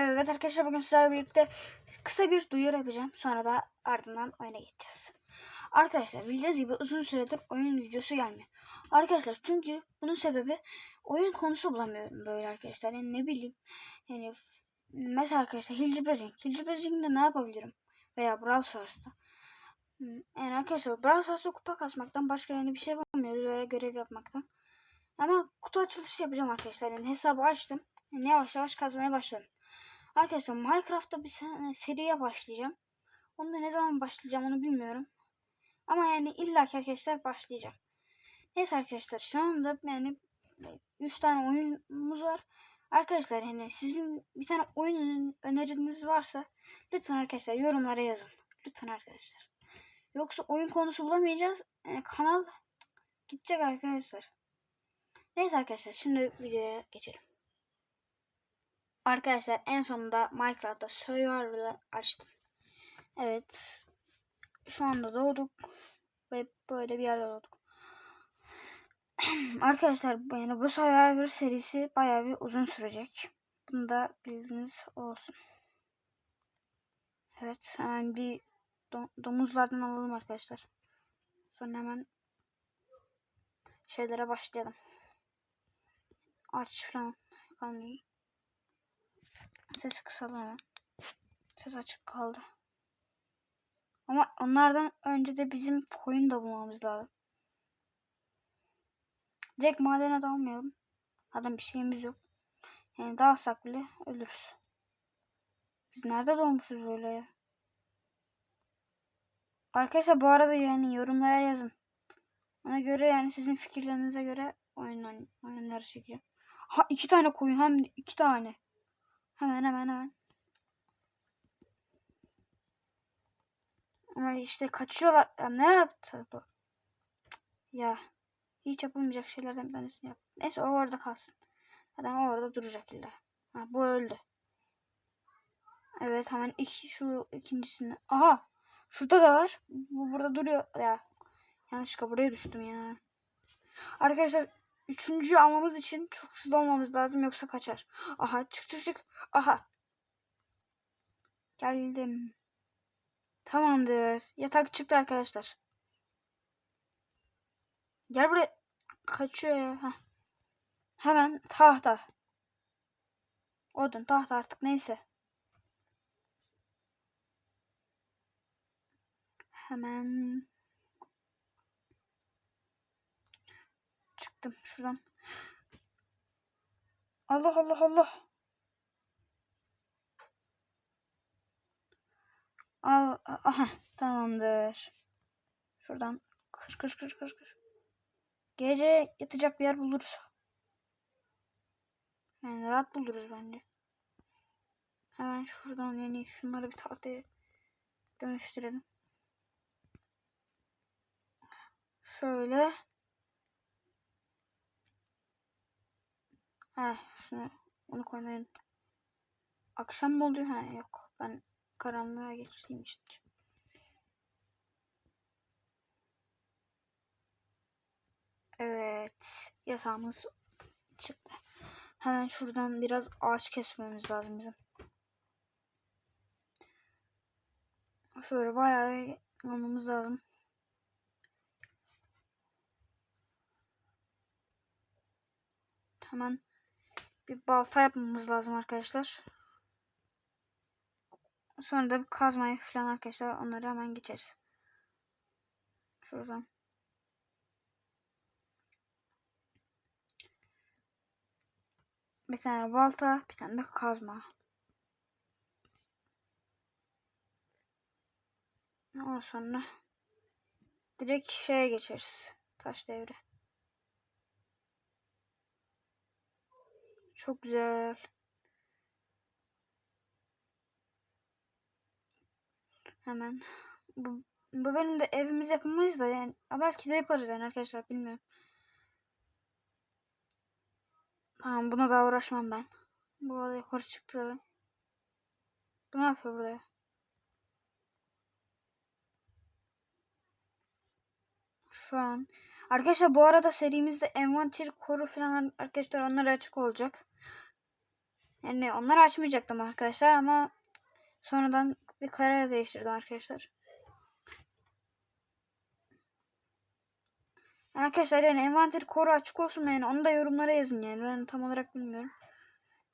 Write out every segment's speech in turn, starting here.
Evet arkadaşlar bugün sizlerle birlikte kısa bir duyuru yapacağım. Sonra da ardından oyuna geçeceğiz. Arkadaşlar bildiğiniz gibi uzun süredir oyun videosu gelmiyor. Arkadaşlar çünkü bunun sebebi oyun konusu bulamıyorum böyle arkadaşlar. Yani ne bileyim. Yani mesela arkadaşlar Hilcibracing. Hilcibracing'de ne yapabilirim? Veya Brawl Stars'ta. Hmm, Yani arkadaşlar Brawl Stars'ta kupa kasmaktan başka yani bir şey yapamıyoruz veya görev yapmaktan. Ama kutu açılışı yapacağım arkadaşlar. Yani hesabı açtım. Yani yavaş yavaş kazmaya başladım. Arkadaşlar Minecraft'ta bir sene seriye başlayacağım. Onu da ne zaman başlayacağım onu bilmiyorum. Ama yani illa arkadaşlar başlayacağım. Neyse arkadaşlar şu anda yani 3 tane oyunumuz var. Arkadaşlar hani sizin bir tane oyun öneriniz varsa lütfen arkadaşlar yorumlara yazın. Lütfen arkadaşlar. Yoksa oyun konusu bulamayacağız. Yani kanal gidecek arkadaşlar. Neyse arkadaşlar şimdi videoya geçelim. Arkadaşlar en sonunda Minecraft'ta Survival'ı açtım. Evet. Şu anda doğduk. Ve böyle bir yerde doğduk. Arkadaşlar yani bu Survivor serisi bayağı bir uzun sürecek. Bunu da bildiğiniz olsun. Evet hemen bir do- domuzlardan alalım arkadaşlar. Sonra hemen şeylere başlayalım. Aç falan. Kalmayayım. Sesi kısalım hemen. Ses açık kaldı. Ama onlardan önce de bizim koyun da bulmamız lazım. Direkt madene dalmayalım. Zaten bir şeyimiz yok. Yani dalsak bile ölürüz. Biz nerede doğmuşuz böyle ya? Arkadaşlar bu arada yani yorumlara yazın. Ona göre yani sizin fikirlerinize göre oyun oyunları çekeceğim. Ha iki tane koyun hem de iki tane. Hemen hemen hemen. Ama işte kaçıyorlar. Ya ne yaptı bu? Ya hiç yapılmayacak şeylerden bir tanesini yap. Neyse o orada kalsın. Adam orada duracak illa. Ha, bu öldü. Evet hemen iki şu ikincisini. Aha şurada da var. Bu burada duruyor. Ya yanlışlıkla buraya düştüm ya. Arkadaşlar üçüncüyü almamız için çok hızlı olmamız lazım yoksa kaçar. Aha çık çık çık. Aha. Geldim. Tamamdır. Yatak çıktı arkadaşlar. Gel buraya. Kaçıyor ya. Heh. Hemen tahta. Odun tahta artık neyse. Hemen çıktım şuradan. Allah Allah Allah. Al, aha tamamdır. Şuradan kış kış kış kış kış. Gece yatacak bir yer buluruz. Yani rahat buluruz bence. Hemen şuradan yani şunları bir tahtaya dönüştürelim. Şöyle. Ha şunu onu koymayı unuttum. Akşam mı oluyor? Ha yok. Ben karanlığa geçtiğim için. Evet. Yatağımız çıktı. Hemen şuradan biraz ağaç kesmemiz lazım bizim. Şöyle bayağı almamız lazım. Hemen bir balta yapmamız lazım arkadaşlar. Sonra da bir kazmayı falan arkadaşlar onları hemen geçeriz. Şuradan. Bir tane balta, bir tane de kazma. Ondan sonra direkt şeye geçeriz. Taş devri. Çok güzel. Hemen. Bu, bu benim de evimiz yapamayız da yani. Belki de yaparız yani arkadaşlar bilmiyorum. Tamam buna daha uğraşmam ben. Bu arada yukarı çıktı. Bu ne yapıyor burada? Şu an. Arkadaşlar bu arada serimizde envanter koru falan arkadaşlar onlara açık olacak. Yani onları açmayacaktım arkadaşlar ama sonradan bir karar değiştirdim arkadaşlar. Arkadaşlar yani envanter koru açık olsun yani onu da yorumlara yazın yani ben tam olarak bilmiyorum.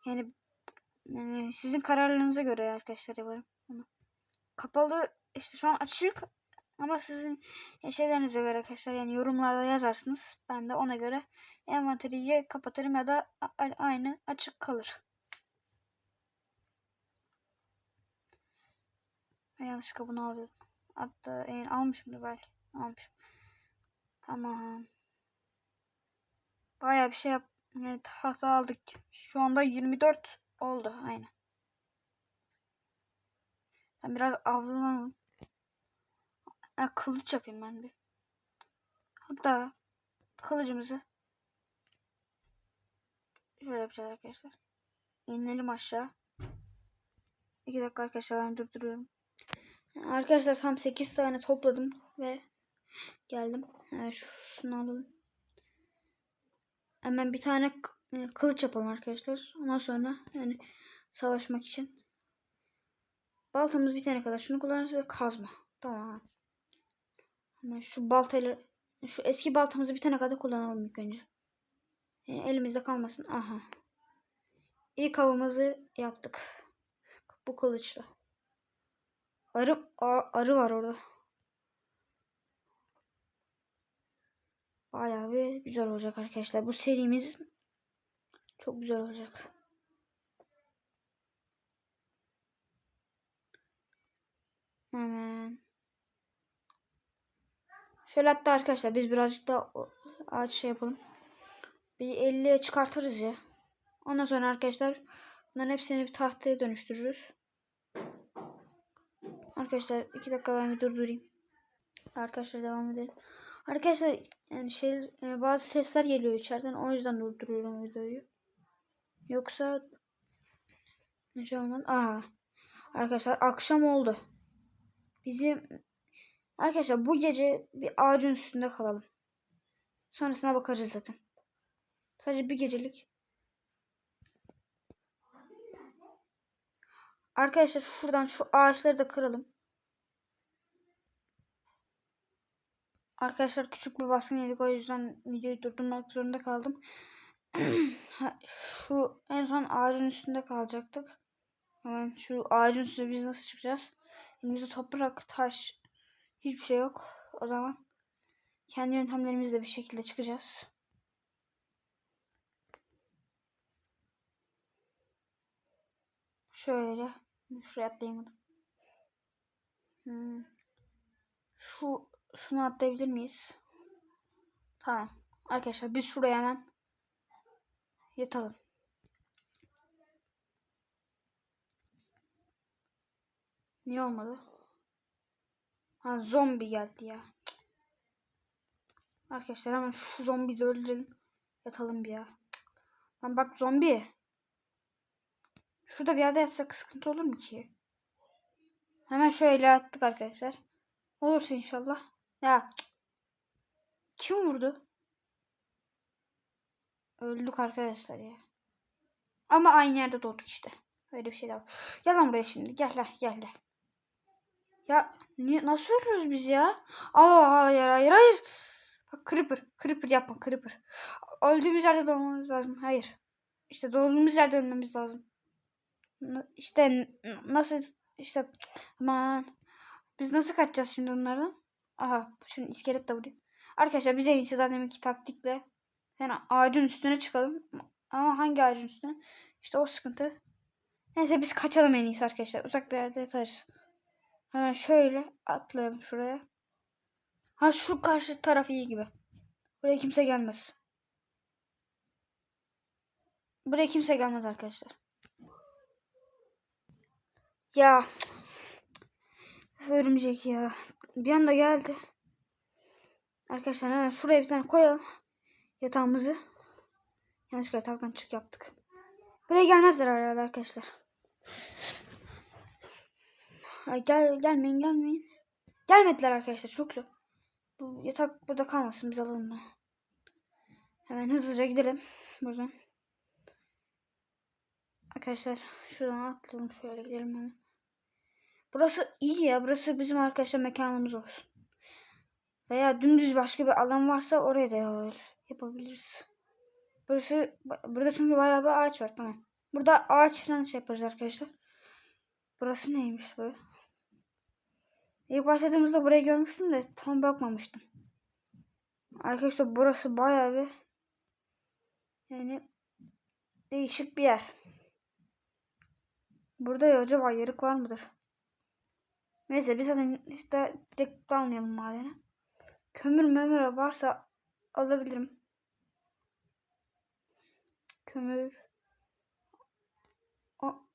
Yani, yani sizin kararlarınıza göre arkadaşlar yaparım. Kapalı işte şu an açık ama sizin şeylerinize göre arkadaşlar yani yorumlarda yazarsınız. Ben de ona göre envanteri ya kapatırım ya da aynı açık kalır. Ben yanlışlıkla bunu alıyordum. Hatta yani almışımdır belki. Almışım. Tamam. Bayağı bir şey yap. Yani tahta aldık. Şu anda 24 oldu. Aynen. Ben biraz avlanalım. Ha, kılıç yapayım ben bir. Hatta kılıcımızı şöyle yapacağız arkadaşlar. İnelim aşağı. İki dakika arkadaşlar ben durduruyorum. Arkadaşlar tam 8 tane topladım ve geldim. Evet, şunu alalım. Hemen bir tane e, kılıç yapalım arkadaşlar. Ondan sonra yani savaşmak için. Baltamız bitene kadar şunu kullanırız ve kazma. Tamam. Hemen şu baltayla şu eski baltamızı bitene kadar kullanalım ilk önce. Yani elimizde kalmasın. Aha. İlk avımızı yaptık. Bu kılıçla. Arı, arı var orada. Bayağı bir güzel olacak arkadaşlar. Bu serimiz çok güzel olacak. Hemen. Şöyle hatta arkadaşlar biz birazcık da ağaç şey yapalım. Bir 50'ye çıkartırız ya. Ondan sonra arkadaşlar bunların hepsini bir tahtaya dönüştürürüz. Arkadaşlar iki dakika ben bir durdurayım. Arkadaşlar devam edelim. Arkadaşlar yani şey bazı sesler geliyor içeriden o yüzden durduruyorum videoyu. Yoksa ne şey olmadı. Aha. Arkadaşlar akşam oldu. Bizim arkadaşlar bu gece bir ağacın üstünde kalalım. Sonrasına bakarız zaten. Sadece bir gecelik. Arkadaşlar şuradan şu ağaçları da kıralım. Arkadaşlar küçük bir baskın yedik o yüzden videoyu durdurmak zorunda kaldım. şu en son ağacın üstünde kalacaktık. Hemen şu ağacın üstünde biz nasıl çıkacağız? Elimizde toprak, taş hiçbir şey yok. O zaman kendi yöntemlerimizle bir şekilde çıkacağız. Şöyle. Şuraya atlayamadım. Hmm. Şu şunu atlayabilir miyiz? Tamam. Arkadaşlar biz şuraya hemen yatalım. Niye olmadı? Ha zombi geldi ya. Arkadaşlar hemen şu zombi de öldürelim. Yatalım bir ya. Lan bak zombi. Şurada bir yerde yatsak sıkıntı olur mu ki? Hemen şöyle attık arkadaşlar. Olursa inşallah. Ya. Kim vurdu? Öldük arkadaşlar ya. Ama aynı yerde doğduk işte. Öyle bir şey de var. Gel lan buraya şimdi. Gel lan gel de. Ya niye nasıl ölüyoruz biz ya? Aa hayır hayır hayır. Bak creeper. Creeper yapma creeper. Öldüğümüz yerde doğmamız lazım. Hayır. İşte doğduğumuz yerde ölmemiz lazım. İşte nasıl işte aman. Biz nasıl kaçacağız şimdi onlardan? Aha şunu iskelet de vurayım. Arkadaşlar biz en iyisi zaten iki taktikle yani ağacın üstüne çıkalım. Ama hangi ağacın üstüne? İşte o sıkıntı. Neyse biz kaçalım en iyisi arkadaşlar. Uzak bir yerde yatarız. Hemen şöyle atlayalım şuraya. Ha şu karşı taraf iyi gibi. Buraya kimse gelmez. Buraya kimse gelmez arkadaşlar. Ya. Örümcek ya. Bir anda geldi. Arkadaşlar hemen şuraya bir tane koyalım. Yatağımızı. Yanlışlıkla yataktan çık yaptık. Buraya gelmezler herhalde arkadaşlar. Ay gel gelmeyin gelmeyin. Gelmediler arkadaşlar çok güzel. Bu yatak burada kalmasın biz alalım bunu. Hemen hızlıca gidelim buradan. Arkadaşlar şuradan atlayalım şöyle gidelim hemen. Burası iyi ya. Burası bizim arkadaşlar mekanımız olsun. Veya dümdüz başka bir alan varsa oraya da yapabiliriz. Burası burada çünkü bayağı bir ağaç var tamam. Burada ağaç falan şey yaparız arkadaşlar. Burası neymiş böyle? İlk başladığımızda burayı görmüştüm de tam bakmamıştım. Arkadaşlar burası bayağı bir yani değişik bir yer. Burada ya acaba yarık var mıdır? Neyse biz zaten işte direkt dalmayalım madene. Kömür memür varsa alabilirim. Kömür. O.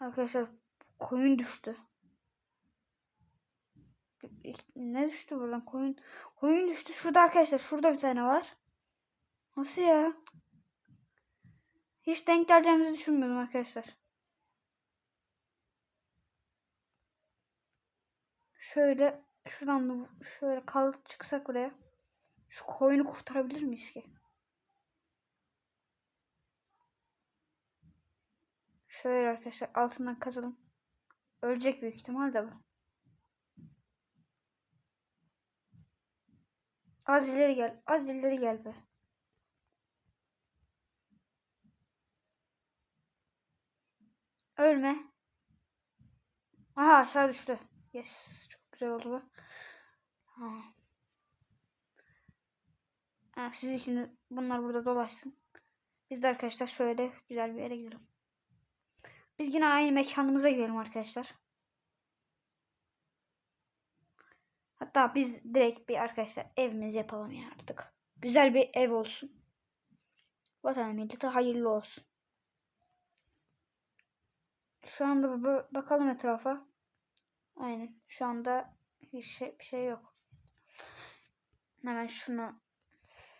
Arkadaşlar koyun düştü. Ne düştü buradan koyun? Koyun düştü. Şurada arkadaşlar. Şurada bir tane var. Nasıl ya? Hiç denk geleceğimizi düşünmüyordum arkadaşlar. Şöyle şuradan şöyle kal çıksak buraya. Şu koyunu kurtarabilir miyiz ki? Şöyle arkadaşlar altından kazalım. Ölecek büyük ihtimal de bu. Az ileri gel. Az ileri gel be. Ölme. Aha aşağı düştü. Yes. Çok güzel oldu bu. Ha. Siz için bunlar burada dolaşsın. Biz de arkadaşlar şöyle güzel bir yere gidelim. Biz yine aynı mekanımıza gidelim arkadaşlar. Hatta biz direkt bir arkadaşlar evimiz yapalım ya artık. Güzel bir ev olsun. Vatan millete hayırlı olsun. Şu anda bakalım etrafa. Aynen. Şu anda hiç şey, bir şey yok. Hemen şunu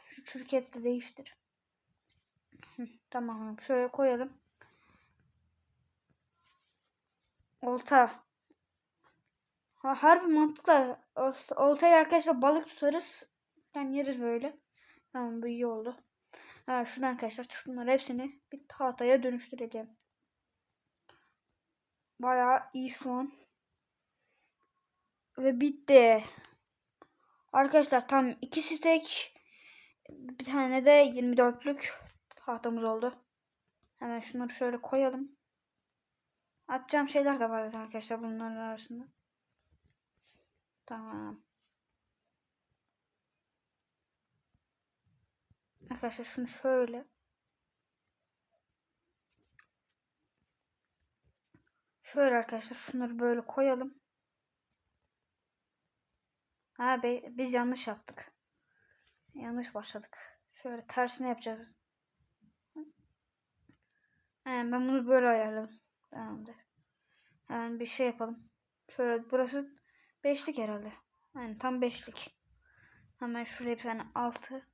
şu çürüketle değiştir. tamam. Şöyle koyalım. Olta. Ha, harbi mantıklı. Oltayla arkadaşlar balık tutarız. Yani yeriz böyle. Tamam bu iyi oldu. Ha, şuradan arkadaşlar şunları hepsini bir tahtaya dönüştüreceğim. Bayağı iyi şu an. Ve bitti. Arkadaşlar tam iki stek bir tane de 24'lük tahtamız oldu. Hemen şunları şöyle koyalım. Atacağım şeyler de var arkadaşlar bunların arasında. Tamam. Arkadaşlar şunu şöyle Şöyle arkadaşlar şunları böyle koyalım. Ha be, biz yanlış yaptık. Yanlış başladık. Şöyle tersine yapacağız. Yani ben bunu böyle ayarladım. Tamamdır. Hemen bir şey yapalım. Şöyle burası beşlik herhalde. Yani tam beşlik. Hemen şuraya bir tane altı.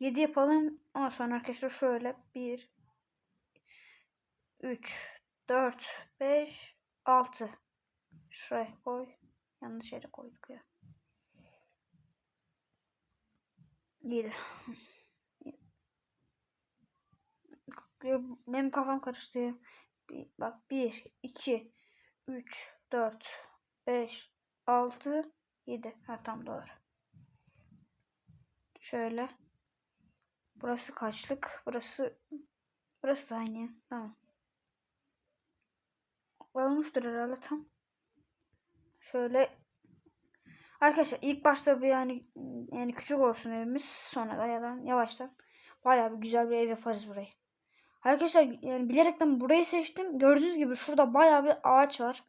Yedi yapalım. Ondan sonra arkadaşlar şöyle bir, üç, 4, 5, 6. Şuraya koy. Yanlış yere koyduk ya. 7. Benim kafam karıştı. Bir, bak 1, 2, 3, 4, 5, 6, 7. Ha tam doğru. Şöyle. Burası kaçlık? Burası burası da aynı. Tamam. Olmuştur herhalde tam. Şöyle Arkadaşlar ilk başta bir yani yani küçük olsun evimiz sonra da ya yavaştan bayağı bir güzel bir ev yaparız burayı. Arkadaşlar yani bilerekten burayı seçtim. Gördüğünüz gibi şurada bayağı bir ağaç var.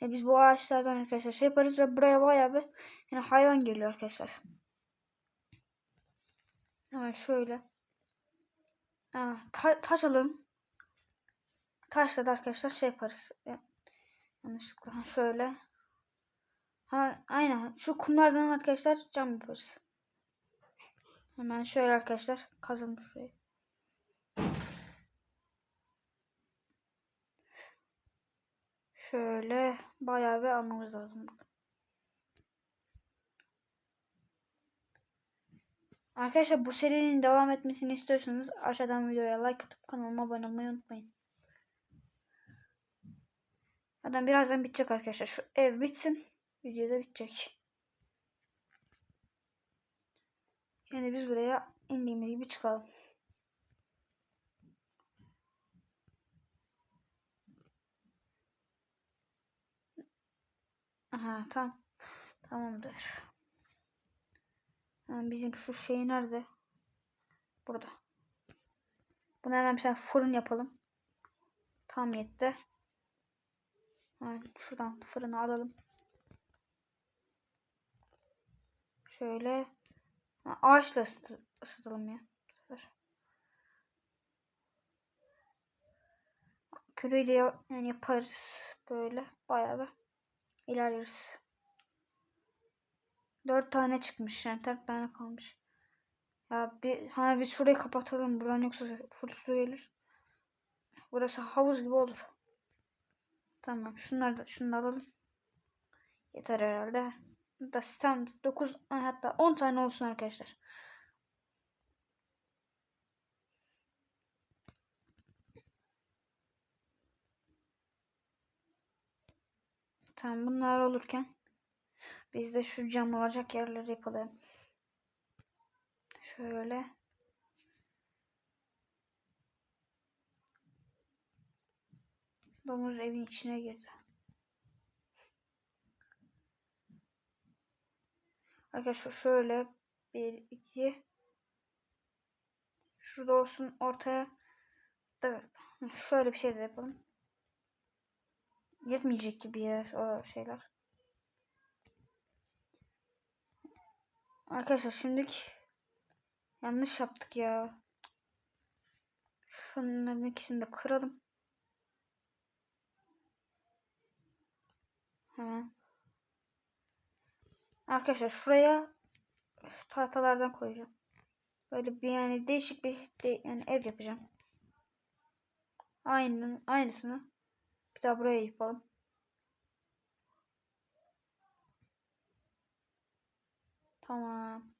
Yani biz bu ağaçlardan arkadaşlar şey yaparız ve buraya bayağı bir yani hayvan geliyor arkadaşlar. Hemen şöyle. Ha, ta taş alalım. Taşla da arkadaşlar şey yaparız. Yanlışlıkla şöyle. Ha, aynen. Şu kumlardan arkadaşlar cam yaparız. Hemen şöyle arkadaşlar kazalım şurayı. Şöyle bayağı bir almamız lazım. Arkadaşlar bu serinin devam etmesini istiyorsanız aşağıdan videoya like atıp kanalıma abone olmayı unutmayın. Zaten birazdan bitecek arkadaşlar. Şu ev bitsin. Video da bitecek. Yani biz buraya indiğimiz gibi çıkalım. Aha tamam. Tamamdır. Yani bizim şu şey nerede? Burada. Buna hemen bir fırın yapalım. Tam yetti. Yani şuradan fırını alalım. Şöyle ha, ağaçla ısıt- ısıtalım ya. Küreği de ya- yani yaparız böyle bayağı bir ilerleriz. Dört tane çıkmış yani dört tane kalmış. Ya bir ha biz şurayı kapatalım buradan yoksa full su gelir. Burası havuz gibi olur. Tamam şunları da şunu da alalım. Yeter herhalde. Da sistem 9 hatta 10 tane olsun arkadaşlar. Tamam bunlar olurken biz de şu cam olacak yerleri yapalım. Şöyle. Domuz evin içine girdi. Arkadaşlar şöyle bir iki şurada olsun ortaya da şöyle bir şey de yapalım. Yetmeyecek gibi ya o şeyler. Arkadaşlar şimdilik yanlış yaptık ya. Şunların ikisini de kıralım. Hemen. Arkadaşlar şuraya şu tahtalardan koyacağım. Böyle bir yani değişik bir de, yani ev yapacağım. Aynı aynısını daha buraya yapalım. Tamam.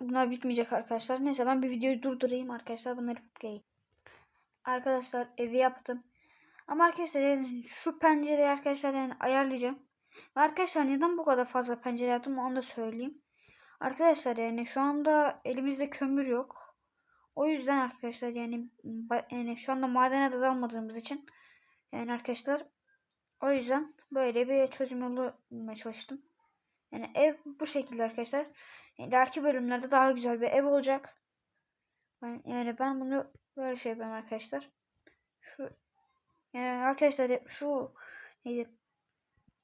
Bunlar bitmeyecek arkadaşlar. Neyse ben bir videoyu durdurayım arkadaşlar. Bunları geleyim. Arkadaşlar evi yaptım. Ama arkadaşlar yani şu pencereyi arkadaşlar yani ayarlayacağım. Ve arkadaşlar neden bu kadar fazla pencere yaptım onu da söyleyeyim. Arkadaşlar yani şu anda elimizde kömür yok. O yüzden arkadaşlar yani yani şu anda madene de dalmadığımız için yani arkadaşlar o yüzden böyle bir çözüm yolu bulmaya çalıştım. Yani ev bu şekilde arkadaşlar. İleriki bölümlerde daha güzel bir ev olacak. Ben, yani ben bunu böyle şey yapıyorum arkadaşlar. Şu yani arkadaşlar şu neydi?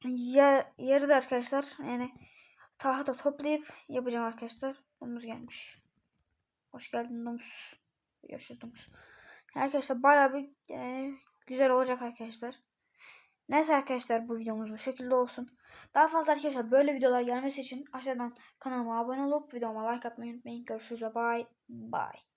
Yer, yarı da arkadaşlar yani tahta toplayıp yapacağım arkadaşlar. Domuz gelmiş. Hoş geldin domuz. Görüşürüz domuz. Arkadaşlar bayağı bir e, güzel olacak arkadaşlar. Neyse arkadaşlar bu videomuz bu şekilde olsun. Daha fazla arkadaşlar böyle videolar gelmesi için aşağıdan kanalıma abone olup videoma like atmayı unutmayın. Görüşürüz ve bye bye.